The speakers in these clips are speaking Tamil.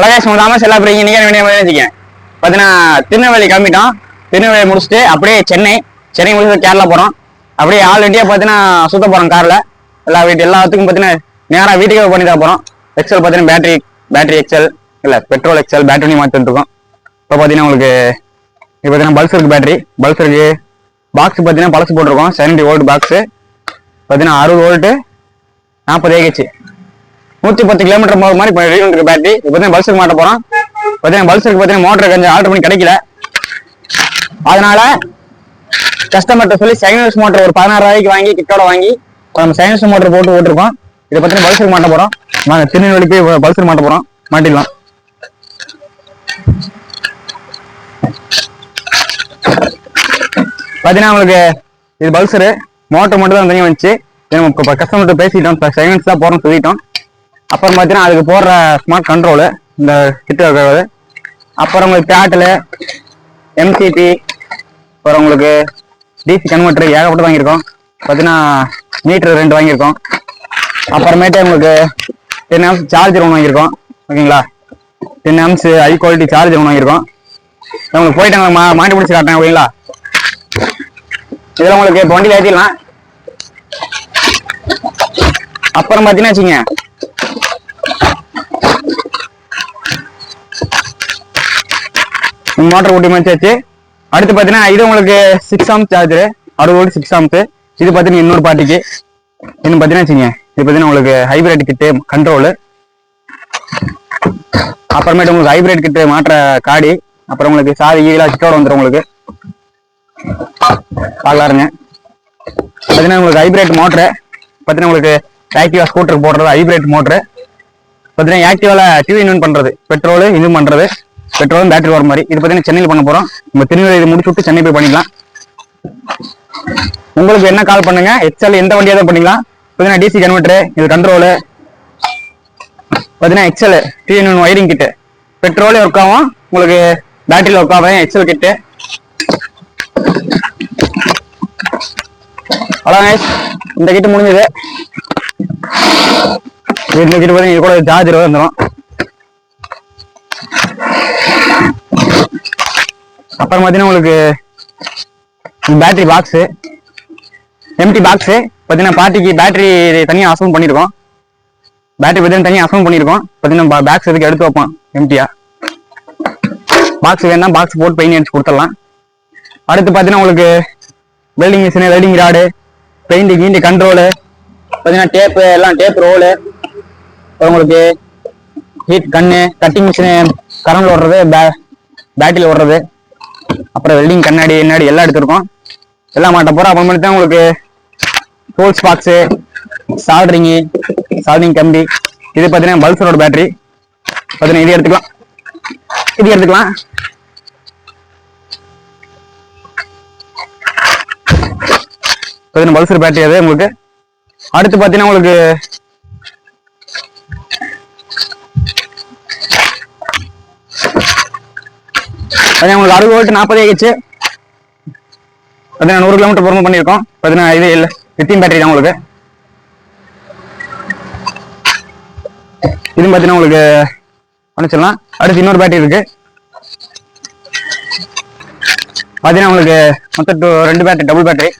அழகாக சொல்லாம செல்லா போறீங்க நீங்க வேண்டிய வச்சுக்கேன். பார்த்தீங்கன்னா திருநெல்வேலி கிளம்பிட்டோம். திருநெல்வேலி முடிச்சுட்டு அப்படியே சென்னை சென்னை முடிச்சுட்டு கேரளா போறோம். அப்படியே ஆல் இண்டியா பார்த்தீங்கன்னா சுத்த போறோம் கார்ல. எல்லா வீட்டு எல்லாத்துக்கும் பார்த்தீங்கன்னா நேரா வீட்டுக்கே பண்ணி தான் போறோம். எக்ஸல் பார்த்தீங்கன்னா பேட்டரி பேட்டரி எக்ஸல் இல்ல பெட்ரோல் எக்ஸல் பேட்டரி மாற்றிட்டு இருக்கோம். இப்போ பார்த்தீங்கன்னா உங்களுக்கு இப்போ பார்த்தீங்கன்னா பல்ஸ் இருக்கு பேட்டரி பல்ஸ் இருக்கு. பாக்ஸ் பார்த்தீங்கன்னா பழசு போட்டிருக்கோம். செவன்டி ஓல்ட் பாக்ஸு பார்த்தீங்கன்னா அறுபது ஓல்ட்டு நாற்பது ஏகச்சு நூற்றி பத்து கிலோமீட்டர் போகிற மாதிரி இப்போ இருக்கு பேட்டரி இப்போ பார்த்தீங்கன்னா பல்சருக்கு மாட்ட போகிறோம் பார்த்தீங்கன்னா பல்சருக்கு பார்த்தீங்கன்னா மோட்டர் கொஞ்சம் ஆர்டர் பண்ணி கிடைக்கல. அதனால கஸ்டமர்கிட்ட சொல்லி சைனஸ் மோட்டர் ஒரு பதினாறு ரூபாய்க்கு வாங்கி கிட்டோட வாங்கி நம்ம சைனஸ் மோட்டர் போட்டு ஓட்டிருக்கோம். இதை பார்த்தீங்கன்னா பல்சருக்கு மாட்ட போகிறோம் வாங்க திருநெல்வேலி போய் பல்ஸுக்கு மாட்ட போகிறோம் மாட்டிடலாம். பார்த்தீங்கன்னா உங்களுக்கு இது பல்சரு மோட்டர் மட்டும் தான் தனியாக வந்துச்சு நம்ம கஸ்டமர்கிட்ட பேசிட்டோம். இப்போ சைலன்ஸ் தான் போகிறோம்னு சொல்லிட்டோம். அப்புறம் பார்த்தீங்கன்னா அதுக்கு போடுற ஸ்மார்ட் கண்ட்ரோலு இந்த கிட்ட இருக்கிறது. அப்புறம் உங்களுக்கு பேட்டில் எம்சிபி அப்புறம் உங்களுக்கு டிசி கன்வெர்டர் ஏகப்பட்டு வாங்கியிருக்கோம். பார்த்தீங்கன்னா மீட்ரு ரெண்டு வாங்கியிருக்கோம். அப்புறமேட்டு உங்களுக்கு டென் ஆம்ஸ் சார்ஜர் ஒன்று வாங்கியிருக்கோம். ஓகேங்களா? Ten amps high quality charger ஒன்று வாங்கியிருக்கோம். உங்களுக்கு போயிட்டு மா மாட்டி பிடிச்சி காட்டுறேன் ஓகேங்களா? இதில் உங்களுக்கு இப்போ வண்டியில் ஏற்றிடலாம் அப்புறம் பார்த்தீங்கன்னா வச்சுங்க மோட்டர் ஊட்டி வச்சாச்சு அடுத்து பார்த்தீங்கன்னா இது உங்களுக்கு சிக்ஸ் ஆம் சார்ஜரு அறுபது வோல்ட் சிக்ஸ் ஆம்ஸ் இது பார்த்தீங்கன்னா இன்னொரு பார்ட்டிக்கு இன்னும் பார்த்தீங்கன்னா வச்சுங்க இது பார்த்தீங்கன்னா உங்களுக்கு ஹைபிரிட் கிட்டு கண்ட்ரோலு அப்புறமேட்டு உங்களுக்கு ஹைபிரிட் கிட்டு மாற்ற காடி. அப்புறம் உங்களுக்கு சாதி ஈலாம் சிட்டோட வந்துடும் உங்களுக்கு. பார்க்கலாருங்க பார்த்தீங்கன்னா உங்களுக்கு ஹைபிரிட் மோட்ரு பார்த்தீங்கன்னா உங்களுக்கு ஆக்டிவா ஸ்கூட்டர் போடுறது ஹைபிரிட் மோட்ரு பார்த்தீங்கன்னா ஆக்டிவாவில் டியூ இன்வென்ட் பண்ணுறது பெட்ரோலு இன்னும் பண்ணுறது பெட்ரோலும் பேட்டரி வர மாதிரி. இது பார்த்தீங்கன்னா சென்னையில் பண்ண போகிறோம் நம்ம திருநெல்வேலி முடிச்சு விட்டு சென்னை போய் பண்ணிக்கலாம். உங்களுக்கு என்ன கால் பண்ணுங்க? எக்ஸ்எல் எந்த வண்டியாக தான் பண்ணிக்கலாம். பார்த்தீங்கன்னா டிசி கன்வெர்ட்ரு இது கண்ட்ரோலு பார்த்தீங்கன்னா எக்ஸ்எல் டிஎன் ஒயரிங் கிட்டு பெட்ரோலே ஒர்க் ஆகும். உங்களுக்கு பேட்டரியில் ஒர்க் ஆகும். எக்ஸ்எல் கிட்டு அதான் இந்த கிட்டு முடிஞ்சது. இந்த கிட்டு பார்த்தீங்கன்னா இது கூட சார்ஜர் வந்துடும் அப்புறம் பார்த்தீங்கன்னா உங்களுக்கு பேட்டரி பாக்ஸு எம்டி பாக்ஸு பார்த்தீங்கன்னா பாட்டிக்கு பேட்டரி தனியாக அசௌண்ட் பண்ணியிருக்கோம் பேட்டரி பார்த்தீங்கன்னா தனியாக அசௌண்ட் பண்ணியிருக்கோம் பார்த்தீங்கன்னா பேக்ஸ் எதுக்கு எடுத்து வைப்போம்? எம்டியா பாக்ஸ் வேணா பாக்ஸ் போட்டு பெயிண்ட் அடிச்சு கொடுத்துடலாம். அடுத்து பார்த்தீங்கன்னா உங்களுக்கு welding machine welding rod paint கீண்டு control பார்த்தீங்கன்னா டேப்பு எல்லாம் டேப் ரோலு உங்களுக்கு ஹீட் கண்ணு கட்டிங் மிஷினு கரண்டில் ஓடுறது பே பேட்டரியில் ஓடுறது அப்புறம் வெல்டிங் கண்ணாடி என்னாடி எல்லாம் எடுத்திருக்கோம். எல்லாம் மாட்ட போகிறோம் அப்புறமேட்டு தான் உங்களுக்கு டூல்ஸ் பாக்ஸு சால்ட்ரிங்கு சால்டிங் கம்பி. இது பார்த்தீங்கன்னா பல்சரோட பேட்டரி பார்த்தீங்கன்னா இது எடுத்துக்கலாம். இது எடுத்துக்கலாம். பார்த்தீங்கன்னா பல்சர் பேட்டரி அது உங்களுக்கு. அடுத்து பார்த்தீங்கன்னா உங்களுக்கு அது உங்களுக்கு அறுபது வோல்ட் நாற்பது ஏகச்சு பார்த்தீங்கன்னா நூறு கிலோமீட்டர் பொறுமை பண்ணியிருக்கோம். பார்த்தீங்கன்னா இது இல்லை லித்தியம் பேட்டரி தான் உங்களுக்கு. இது பார்த்தீங்கன்னா உங்களுக்கு அனுப்பிச்சிடலாம். அடுத்து இன்னொரு பேட்டரி இருக்கு. பார்த்தீங்கன்னா உங்களுக்கு மொத்தம் டூ ரெண்டு பேட்டரி டபுள் பேட்டரி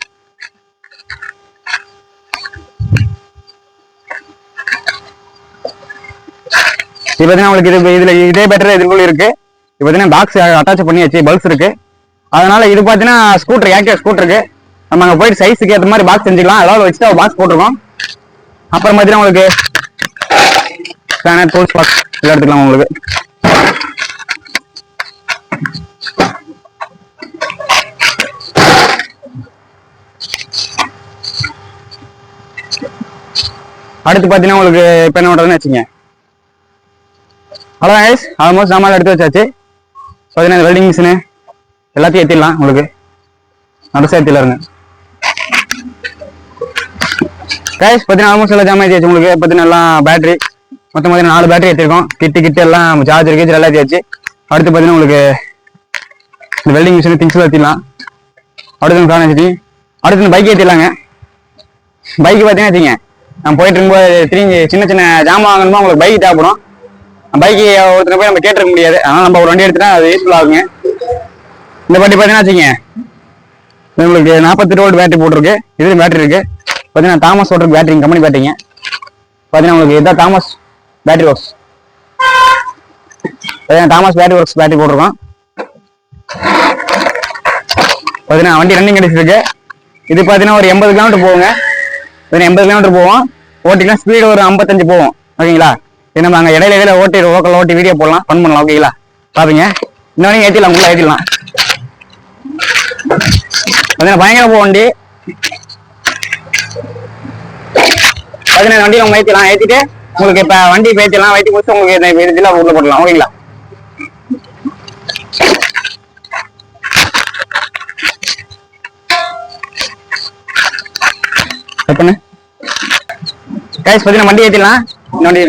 இது பார்த்தீங்கன்னா உங்களுக்கு இது இதில் இதே பேட்டரி இதுக்குள்ள இருக்கு. இது பார்த்தீங்கன்னா பாக்ஸ் அட்டாச் பண்ணியாச்சு பல்ஸ் இருக்கு. அதனால இது பார்த்தீங்கன்னா ஸ்கூட்டர் ஏகே ஸ்கூட்டருக்கு நம்ம அங்கே போயிட்டு சைஸுக்கு ஏற்ற மாதிரி பாக்ஸ் செஞ்சுக்கலாம். அதாவது வச்சுட்டு பாக்ஸ் போட்டிருக்கோம். அப்புறம் பார்த்தீங்கன்னா உங்களுக்கு ஸ்பேனர் டூல்ஸ் பாக்ஸ் எல்லாம் எடுத்துக்கலாம் உங்களுக்கு. அடுத்து பார்த்தீங்கன்னா உங்களுக்கு இப்போ என்ன பண்ணுறதுன்னு வச்சுங்க அவ்வளோதான் guys. ஆல்மோஸ்ட் சாமான் எடுத்து வச்சாச்சு. பார்த்தீங்கன்னா வெல்டிங் மிஷினு எல்லாத்தையும் ஏற்றிடலாம் உங்களுக்கு. நடுசா ஏற்றிடலாருங்க கேஷ் பார்த்தீங்கன்னா ஆல்மோஸ்ட் எல்லாம் ஜாமான் ஏற்றியாச்சு உங்களுக்கு. பார்த்தீங்கன்னா எல்லாம் பேட்டரி மொத்தம் பார்த்தீங்கன்னா நாலு பேட்டரி ஏற்றிருக்கோம் கிட்டு கிட்டு எல்லாம் சார்ஜர் கீச்சர் எல்லாம் ஏற்றியாச்சு அடுத்து பார்த்தீங்கன்னா உங்களுக்கு இந்த வெல்டிங் மிஷின் திங்ஸ்லாம் ஏற்றிடலாம் அடுத்து ஃபேன் வச்சுட்டு அடுத்து இந்த பைக் ஏற்றிடலாங்க பைக் பார்த்தீங்கன்னா வச்சுங்க நான் போயிட்டு இருக்கும்போது திரும்பி சின்ன சின்ன ஜாமான் வாங்கணுமா? உங்களுக்கு பைக் தேவைப்படும். பைக்கு ஒருத்தனை போய் நம்ம கேட்டிருக்க முடியாது. அதனால நம்ம ஒரு வண்டி எடுத்துட்டா அது யூஸ்ஃபுல் ஆகுங்க. இந்த வண்டி பார்த்தீங்கன்னா வச்சுக்கங்க. உங்களுக்கு நாற்பத்தி வோல்ட் பேட்டரி போட்டிருக்கு. இதுலேயும் பேட்டரி இருக்கு. பார்த்தீங்கன்னா தாமஸ் ஓட்டுற பேட்டரி கம்பெனி பேட்டரிங்க பார்த்தீங்கன்னா உங்களுக்கு இதான் தாமஸ் பேட்டரி ஒர்க்ஸ் பார்த்தீங்கன்னா தாமஸ் பேட்டரி ஒர்க்ஸ் பேட்டரி போட்டிருக்கோம். பார்த்தீங்கன்னா வண்டி ரன்னிங் கிடைச்சிருக்கு இது பார்த்தீங்கன்னா ஒரு எண்பது கிலோமீட்டர் போகுங்க. எண்பது கிலோமீட்டர் போவோம். ஓட்டிக்கலாம் ஸ்பீடு ஒரு ஐம்பத்தஞ்சு போவோம் ஓகேங்களா? நம்ம அங்கே இடையில இடையில ஓட்டி லோக்கல் ஓட்டி வீடியோ போடலாம். ஃபன் பண்ணலாம் ஓகேங்களா பாப்பீங்க. இன்னொன்னு ஏற்றிடலாம் உள்ள ஏற்றிடலாம் பார்த்தீங்கன்னா பயங்கர போக வண்டி. பதினேழு வண்டி நம்ம ஏற்றிடலாம் ஏற்றிட்டு உங்களுக்கு இப்போ வண்டி பேத்திடலாம் வயிற்று முடிச்சு உங்களுக்கு இதில் உள்ள போடலாம் ஓகேங்களா பண்ணு. கைஸ் பார்த்தீங்கன்னா வண்டி ஏற்றிடலாம் வண்டி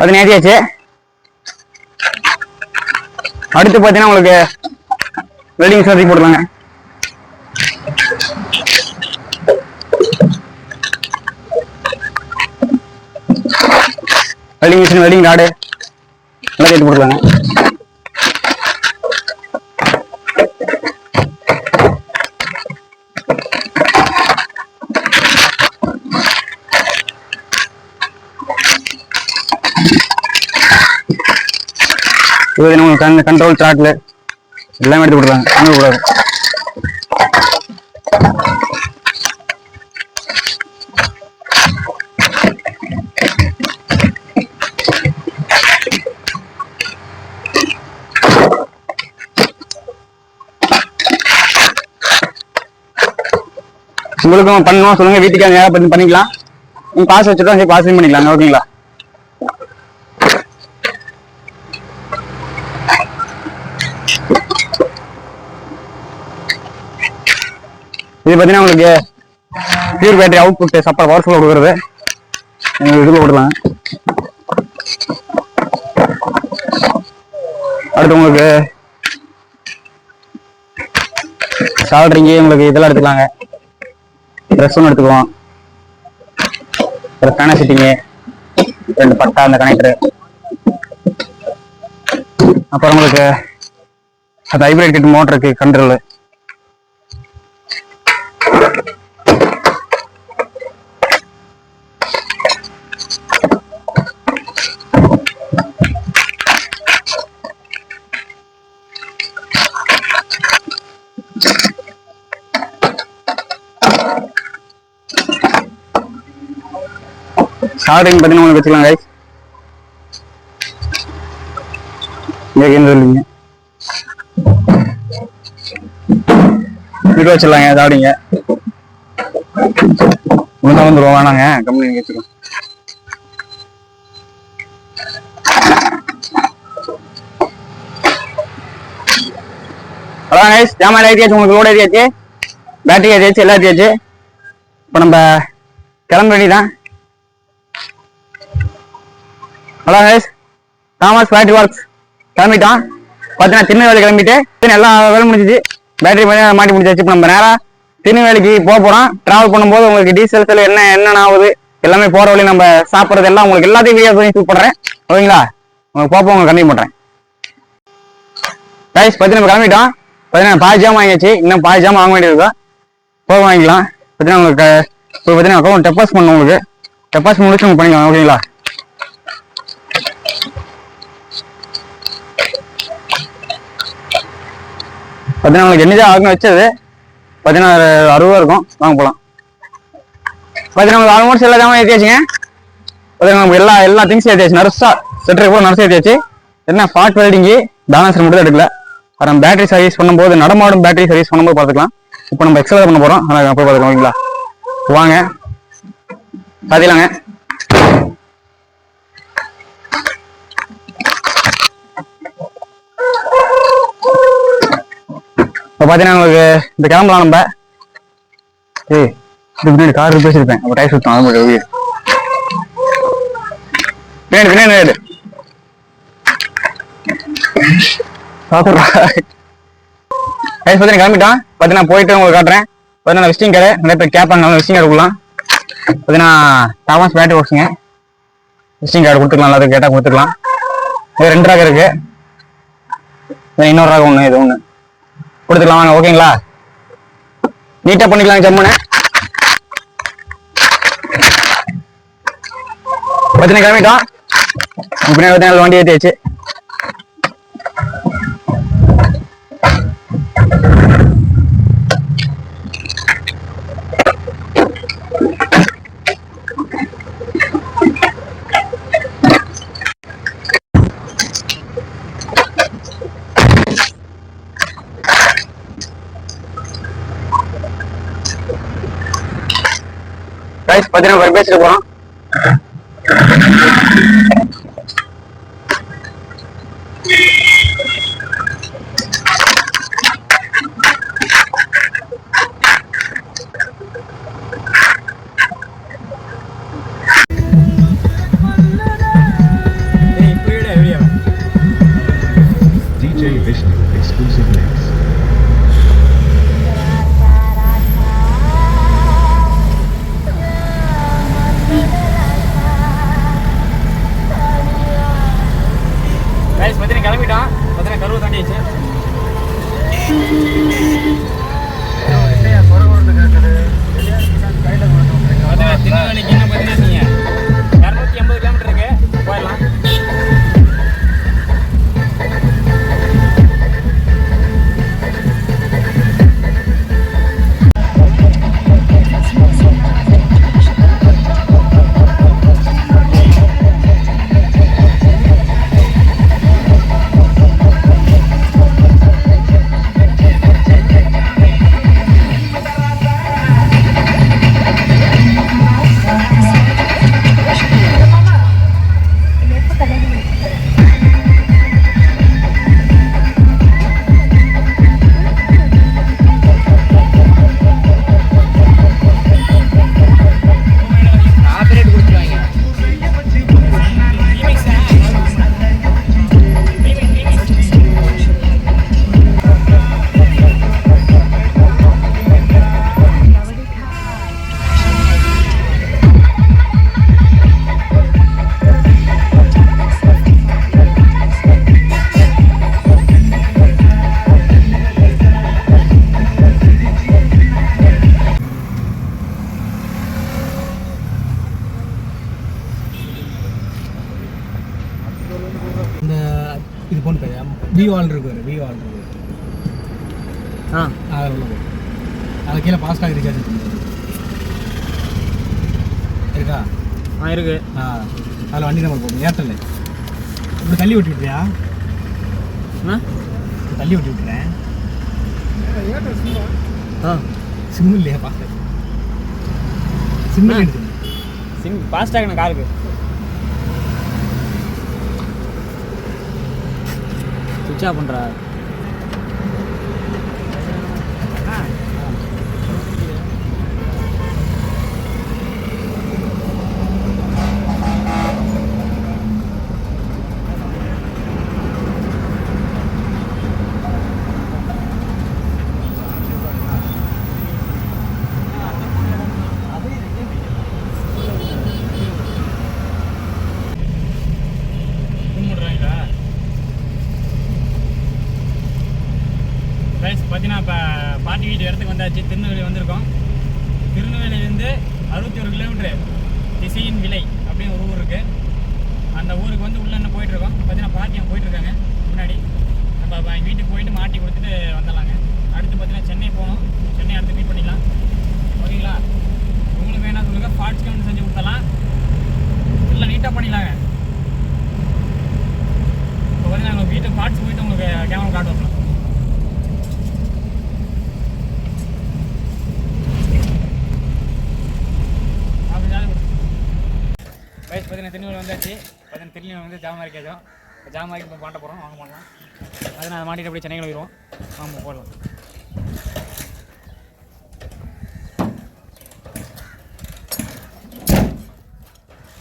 அது நேத்தியாச்சு அடுத்து பார்த்தீங்கன்னா உங்களுக்கு வெல்டிங் சர்ஜி போட்டுருவாங்க மிஷின் வெல்டிங் ராடு நல்லா கேட்டு போட்டுருவாங்க இது நம்ம கண்ட்ரோல் சார்ட்ல எல்லாமே எடுத்து கொடுத்தாங்க அங்கே உங்களுக்கும் பண்ணணும் சொல்லுங்க வீட்டுக்கு நேரம் பண்ணி பண்ணிக்கலாம். நீங்க பாஸ் வச்சுட்டோம் சரி பாஸ் பண்ணிக்கலாம் ஓகேங்களா இது பார்த்தீங்கன்னா உங்களுக்கு பியூர் பேட்டரி அவுட்புட் சப்பர் பவர்ஃபுல்லாக கொடுக்குறது. இதுக்கு விடலாம் அடுத்து உங்களுக்கு சால்ட்ரிங்கு உங்களுக்கு இதெல்லாம் எடுத்துக்கலாங்க. ட்ரெஸ் ஒன்று எடுத்துக்குவோம். ஒரு பேன சிட்டிங்கு ரெண்டு பட்டா அந்த கனெக்டரு அப்புறம் உங்களுக்கு அந்த ஹைப்ரிட் கிட்ட மோட்டருக்கு கண்ட்ரோலு ஸ்டார்டிங் பார்த்தீங்கன்னா உங்களுக்கு வச்சுக்கலாம் கைஸ் இங்கே சொல்லுவீங்க. வீடு வச்சிடலாங்க சாப்பிடுங்க. ஒழுங்கா வந்துருவோம் வேணாங்க கம்பெனி வச்சுக்கலாம் அதான் கைஸ் ஜாமான் ஏற்றியாச்சு உங்களுக்கு லோட் ஏற்றியாச்சு பேட்டரி ஏற்றியாச்சு எல்லாம் ஏற்றியாச்சு இப்போ நம்ம கிளம்ப வேண்டியதான் hello guys Thomas battery works கிளம்பிட்டோம். பார்த்தீங்கன்னா திருநெல்வேலி கிளம்பிட்டு திரும்ப எல்லா வேலை முடிஞ்சிச்சு. பேட்டரி மாதிரி மாட்டி முடிச்சாச்சு இப்போ நம்ம நேராக திருநெல்வேலிக்கு போக போகிறோம் ட்ராவல் பண்ணும்போது உங்களுக்கு டீசல் செலவு என்ன என்னென்ன ஆகுது எல்லாமே போகிற வழி நம்ம சாப்பிட்றது எல்லாம் உங்களுக்கு எல்லாத்தையும் வீடியோ பண்ணி ஷூட் பண்ணுறேன் ஓகேங்களா? உங்களுக்கு போக உங்களுக்கு கண்டிப்பாக பண்ணுறேன் கைஸ் பற்றி நம்ம கிளம்பிட்டோம். பார்த்தீங்கன்னா பாதி ஜாம் வாங்கியாச்சு. இன்னும் பாதி ஜாம் வாங்க வேண்டியிருக்கோம் போக வாங்கிக்கலாம். பார்த்தீங்கன்னா உங்களுக்கு இப்போ பார்த்தீங்கன்னா அக்கௌண்ட் டெபாஸ் பண்ணணும் உங்களுக்கு. டெபாஸ் முடிச்சு உங்களுக்கு பண்ணிக்கலாம். ஓகேங்களா? பார்த்தீங்கன்னா உங்களுக்கு என்னதான் ஆகும் வச்சது. பார்த்தீங்கன்னா அறுபது இருக்கும். வாங்க போகலாம் பார்த்தீங்கன்னா உங்களுக்கு ஆல்மோஸ்ட் எல்லா ஜாமான் ஏற்றியாச்சுங்க பார்த்தீங்கன்னா நமக்கு எல்லா எல்லா திங்ஸும் ஏற்றியாச்சு நர்ஸா செட்டரை கூட நர்ஸ் ஏற்றியாச்சு என்ன ஃபாட் வெல்டிங்கு பேலன்சர் மட்டும் எடுக்கல. அப்புறம் பேட்டரி சர்வீஸ் பண்ணும்போது நடமாடும் பேட்டரி சர்வீஸ் பண்ணும்போது பார்த்துக்கலாம். இப்போ நம்ம எக்ஸசைஸ் பண்ண போகிறோம் ஆனால் போய் பார்த்துக்கலாம் ஓகேங்களா? வாங்க. பார்த்துக்கலாங்க. இப்போ பார்த்தீங்கன்னா உங்களுக்கு இந்த கிளம்பலாம் நம்ம. ஏய் இது பின்னாடி கார் பேசியிருப்பேன் அப்போ டயர் சுத்தம் அது மட்டும் வீடு பின்னாடி பின்னாடி சாப்பிட்றா பார்த்தீங்கன்னா கிளம்பிட்டான். பார்த்தீங்கன்னா போயிட்டு உங்களுக்கு காட்டுறேன். பார்த்தீங்கன்னா விசிட்டிங் கடை. நிறைய பேர் கேட்பாங்க. விசிட்டிங் கடை கொடுக்கலாம். பார்த்தீங்கன்னா தாமஸ் பேட்டரி ஒர்க்ஸுங்க விசிட்டிங் கார்டு கொடுத்துக்கலாம். எல்லாத்துக்கும் கேட்டால் கொடுத்துக்கலாம். இது ரெண்டு ரகம் இருக்கு. இன்னொரு ரகம் ஒன்று இது ஒன்று கொடுத்துக்கலாம் வாங்க ஓகேங்களா? நீட்டாக பண்ணிக்கலாம் ஜம்முன்னு. பார்த்தீங்கன்னா கிளம்பிட்டோம். பின்னாடி பார்த்தீங்கன்னா வண்டி ஏற்றியாச்சு பார்த்தீங்கன்னா ஒரு பேசிட்டு போகிறோம் வி வால் இருக்கு வி வால் இருக்கு. ஆ. அதில் உள்ள போகும் அது கீழே ஃபாஸ்டாக ரீசார்ஜ் இருக்கா? ஆ இருக்கு. ஆ அதில் வண்டி நம்பர் போகும் ஏர்டெல் இப்படி தள்ளி விட்டு விட்டுறியா ஆ. தள்ளி விட்டு விட்டுறேன் ஆ? சிம் இல்லையா ஃபாஸ்டாக சிம் சிம் ஃபாஸ்டாக காருக்கு பண்ணுறா கும்பிடுறாங்களா ரைஸ் பார்த்தீங்கன்னா இப்போ பாட்டி வீட்டு இடத்துக்கு வந்தாச்சு திருநெல்வேலி வந்திருக்கோம் திருநெல்வேலியிலேருந்து அறுபத்தி ஒரு கிலோமீட்டர் திசையின் விலை அப்படின்னு ஒரு ஊர் இருக்குது அந்த ஊருக்கு வந்து உள்ளே என்ன போயிட்டுருக்கோம். பார்த்தீங்கன்னா பாட்டி போயிட்டுருக்காங்க. முன்னாடி. நம்ம எங்கள் வீட்டுக்கு போயிட்டு மாட்டி கொடுத்துட்டு வந்துடலாங்க. அடுத்து பார்த்தீங்கன்னா சென்னை போகணும். சென்னை அடுத்து மீட் பண்ணிக்கலாம் ஓகேங்களா? உங்களுக்கு வேணாம் சொல்லுங்கள் ஃபால்ஸ் கவுண்ட் செஞ்சு கொடுத்தலாம் இல்லை நீட்டாக பண்ணிடலாங்க. இப்போ பார்த்தீங்கன்னா நாங்கள் வீட்டு பார்ட்ஸ் போயிட்டு உங்களுக்கு கேமரா காட்டுவோம். திருநெல்வேலி வந்தாச்சு. பார்த்தீங்கன்னா திருநெல்வேலி வந்து ஜாமாரி கேட்டோம். ஜாமாரிக்கு இப்போ மாட்ட போகிறோம் வாங்க மாட்டோம் அதை நான் மாட்டிட்டு அப்படியே சென்னையில் போயிடுவோம். வாங்க போடலாம்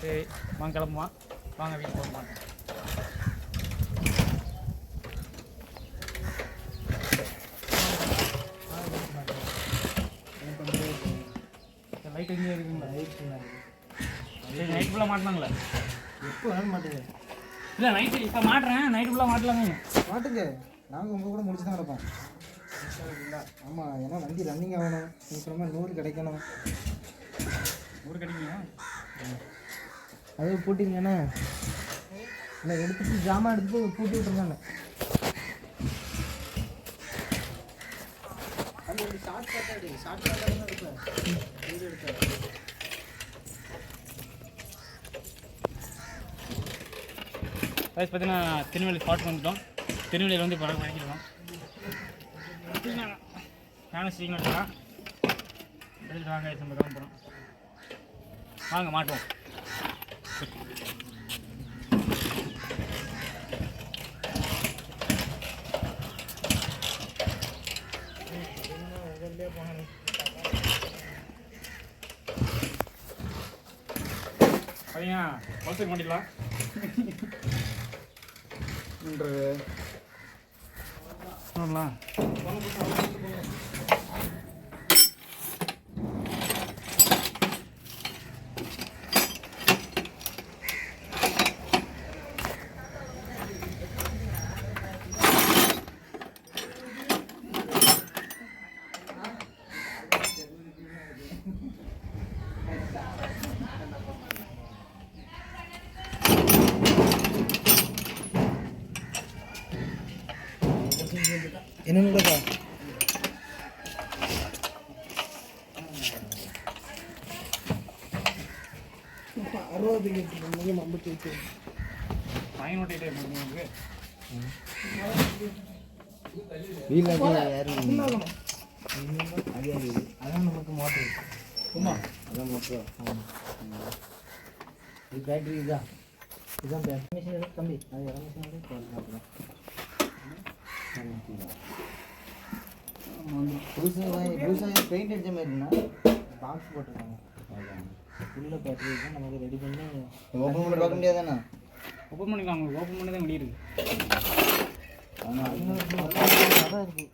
சரி வாங்க கிளம்புமா வாங்க வீட்டுக்கு போக மாட்டேன் ஃபுல்லாக மாட்டினாங்களே. எப்போ வேணும் மாட்டேங்க இல்லை நைட்டு இப்போ மாட்டுறேன். நைட்டு ஃபுல்லாக மாட்டலாமே. மாட்டுங்க. நாங்கள் உங்கள் கூட முடிச்சு தான் கிடப்போம். ஆமாம் ஏன்னா வண்டி ரன்னிங் ஆகணும். நீங்கள் சொன்ன மாதிரி நூறு கிடைக்கணும். ஊர் கிடைக்குங்க அது பூட்டிங்கண்ணே இல்லை எடுத்துட்டு ஜாமான் எடுத்து பூட்டி விட்டுருந்தாங்க. அது பார்த்தீங்கன்னா திருநெல்வேலி ஸ்பாட் வந்துட்டோம். திருநெல்வேலியில் வந்து படம் படிக்கிறோம் நானும் சீக்கிரம் எடுக்கலாம் எடுத்துட்டு வாங்க நம்ம போகிறோம் வாங்க மாட்டோம் பையன் குளத்துக்கு மாட்டிக்கலாம் சொல்லலாம் அறுபது லிட்டர் ஐம்பத்தி எட்டு. ஃபைன் ஓட்டிகிட்டே உங்களுக்கு. அதான் நமக்கு மோட்டர் சும்மா. அதான் மோட்டர் இது பேட்டரி இதுதான் இதுதான் பேட்டரி மிஷின் எடுத்து தம்பி. அது இடம் மிஷின் எடுத்து புதுசாக புதுசாக பெயிண்ட் அடித்த மாதிரினா பாக்ஸ் போட்டிருக்காங்க. உள்ள பேட்டரி தான் நமக்கு ரெடி பண்ணி ஓப்பன் பண்ணி பார்க்க முடியாதானே ஓப்பன் பண்ணிக்கலாம் உங்களுக்கு ஓப்பன் பண்ணி தான் முடியிருக்கு அதான் இருக்கு.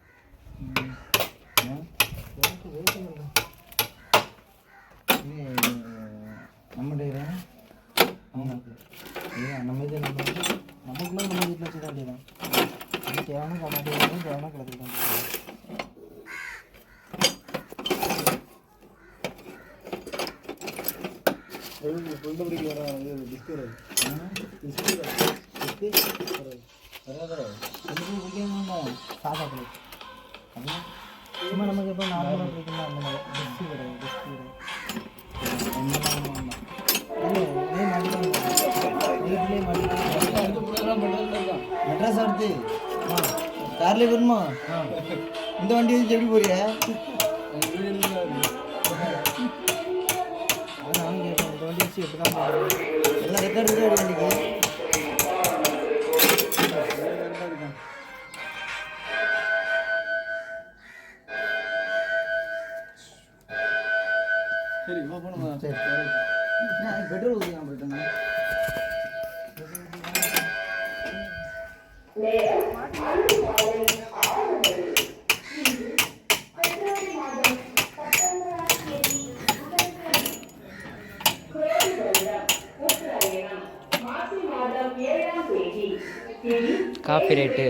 வருது அடுத்து கார்ல வருமா இந்த வண்டி வச்சு எப்படி போறிய நானும் கேட்டேன் இந்த வண்டி வச்சு எப்படி தான் எல்லாம் ரெக்கார்டு வண்டிக்கு copy rate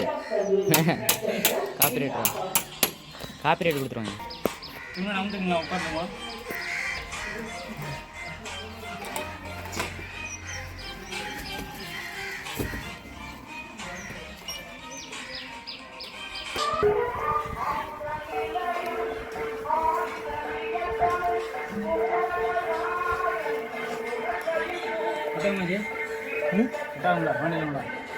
copy rate copy rate கொடுத்துருவாங்க இன்னும் நம்பிட்டுங்களா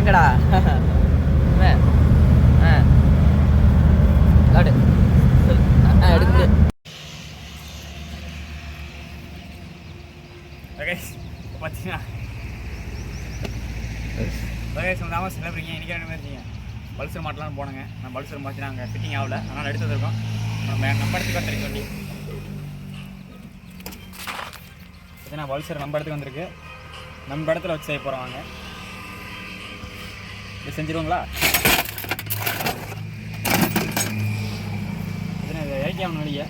நாங்கடா பார்த்தீங்கன்னா தாமஸ் செலவுறீங்க இன்றைக்கி ரெண்டு பேர் பல்சர் மாட்டலாம்னு போனேங்க. நான் பல்சர் பார்த்தீங்கன்னா அங்கே ஃபிட்டிங் ஆகல. அதனால் எடுத்து வந்திருக்கோம் நம்ம நம்ம இடத்துக்கு வந்துருக்கு வண்டி? பார்த்தீங்கன்னா பல்சர் நம்ம இடத்துக்கு வந்திருக்கு. நம்ம இடத்துல வச்சு செய்ய போகிறோம் வாங்க. இது செஞ்சிருவாங்களா? இதனை இறக்கி ஆகணும் வெளியே?